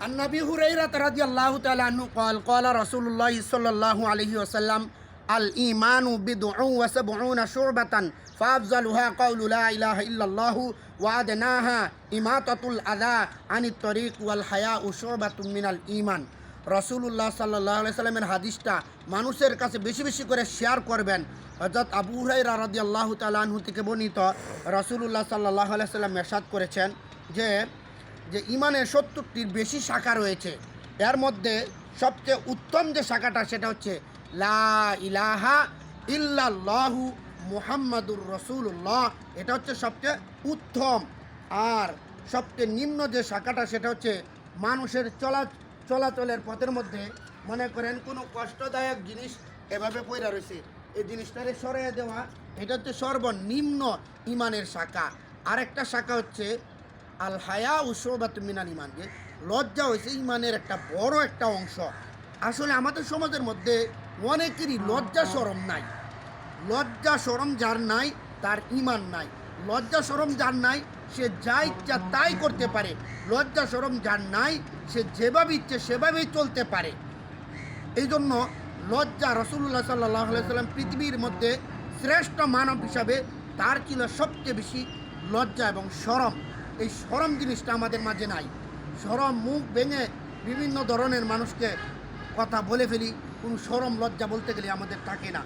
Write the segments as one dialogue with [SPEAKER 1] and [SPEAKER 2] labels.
[SPEAKER 1] عن ابي هريره رضي الله تعالى عنه قال قال رسول الله صلى الله عليه وسلم الايمان بضع وسبعون شعبه فافضلها قول لا اله الا الله وادناها اماطه الاذى عن الطريق والحياء شعبه من الايمان রসুল্লাহ সাল্লাহ সাল্লামের হাদিসটা মানুষের কাছে বেশি বেশি করে শেয়ার করবেন অর্থাৎ আবু হুরাইরা রাদি আল্লাহ তালাহু থেকে বর্ণিত রসুল্লাহ সাল্লাহ সাল্লাম এরশাদ করেছেন যে যে ইমানের সত্তরটির বেশি শাখা রয়েছে, এর মধ্যে সবচেয়ে উত্তম যে শাখাটা সেটা হচ্ছে লা ইলাহা ইল্লাল্লাহু মুহাম্মাদুর রসুল্লাহ এটা হচ্ছে সবচেয়ে উত্তম। আর সবচেয়ে নিম্ন যে শাখাটা সেটা হচ্ছে মানুষের চলা, চলাচলের পথের মধ্যে। মনে করেন কোনো কষ্টদায়ক জিনিস এভাবে পয়রা রয়েছে এই জিনিসটারে সরিয়ে দেওয়া, এটা হচ্ছে সর্বনিম্ন ইমানের শাখা। আরেকটা শাখা হচ্ছে আল হায়া উসবাত মিনাল ইমান যে লজ্জা হয়েছে ইমানের একটা বড় একটা অংশ। আসলে আমাদের সমাজের মধ্যে অনেকেরই লজ্জা সরম নাই। লজ্জা সরম যার নাই, তার ইমান নাই। লজ্জা সরম যার নাই, সে যা ইচ্ছা তাই করতে পারে। লজ্জা সরম যার নাই, সে যেভাবে ইচ্ছে সেভাবেই চলতে পারে। এই জন্য লজ্জা রসুল্লাহ সাল্লাহ সাল্লাম পৃথিবীর মধ্যে শ্রেষ্ঠ মানব হিসাবে তার ছিল সবচেয়ে বেশি লজ্জা এবং সরম। এই সরম জিনিসটা আমাদের মাঝে নাই। সরম মুখ ভেঙে বিভিন্ন ধরনের মানুষকে কথা বলে ফেলি, কোনো সরম লজ্জা বলতে গেলে আমাদের থাকে না।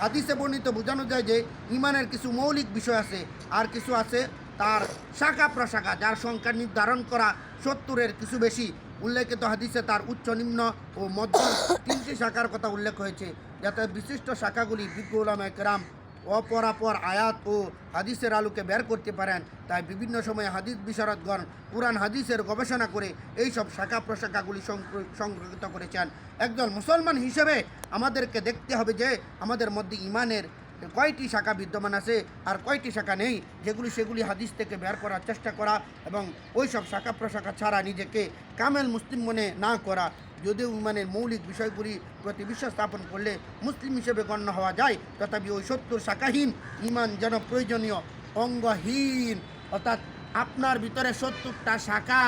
[SPEAKER 1] হাদিসে বর্ণিত বোঝানো যায় যে, ইমানের কিছু মৌলিক বিষয় আছে, আর কিছু আছে তার শাখা প্রশাখা, যার সংখ্যা নির্ধারণ করা সত্তরের কিছু বেশি। উল্লেখিত হাদিসে তার উচ্চ নিম্ন ও মধ্যম তিনটি শাখার কথা উল্লেখ হয়েছে, যাতে বিশিষ্ট শাখাগুলি বিজ্ঞ উলামায়ে কেরাম অপরাপর আয়াত ও হাদিসের আলোকে বের করতে পারেন। তাই বিভিন্ন সময়ে হাদিস বিশারদগণ পুরাণ হাদিসের গবেষণা করে এই সব শাখা প্রশাখাগুলি সংরক্ষিত করেছেন। একজন মুসলমান হিসেবে আমাদেরকে দেখতে হবে যে আমাদের মধ্যে ইমানের কয়টি শাখা বিদ্যমান আছে আর কয়টি শাখা নেই। যেগুলি, সেগুলি হাদিস থেকে বের করার চেষ্টা করা এবং ওই সব শাখা প্রশাখা ছাড়া নিজেকে কামেল মুসলিম মনে না করা। যদিও ইমানের মৌলিক বিষয়গুলি প্রতি বিশ্বাস স্থাপন করলে মুসলিম হিসেবে গণ্য হওয়া যায় তথাপি ওই সত্তর শাখাহীন ইমান যেন প্রয়োজনীয়, অঙ্গহীন। অর্থাৎ আপনার ভিতরে সত্তরটা শাখা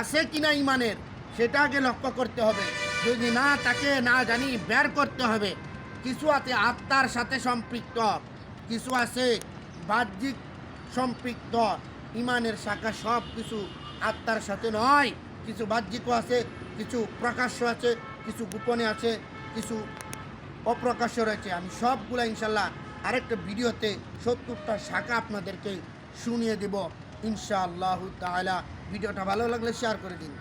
[SPEAKER 1] আছে কিনা ইমানের, সেটা আগে লক্ষ্য করতে হবে। যদি না তাকে না জানি, বের করতে হবে। কিছু আছে আত্মার সাথে সম্পৃক্ত, কিছু আছে বাহ্যিক সম্পৃক্ত। ইমানের শাখা সব কিছু আত্মার সাথে নয়, কিছু বাহ্যিকও আছে কিছু প্রকাশ্য আছে, কিছু গোপনে আছে, কিছু অপ্রকাশ্য রয়েছে। আমি সবগুলো ইনশাল্লাহ আরেকটা ভিডিওতে সত্তরটা শাখা আপনাদেরকে শুনিয়ে দেব। ইনশাআল্লাহ তাহলে ভিডিওটা ভালো লাগলে শেয়ার করে দিন।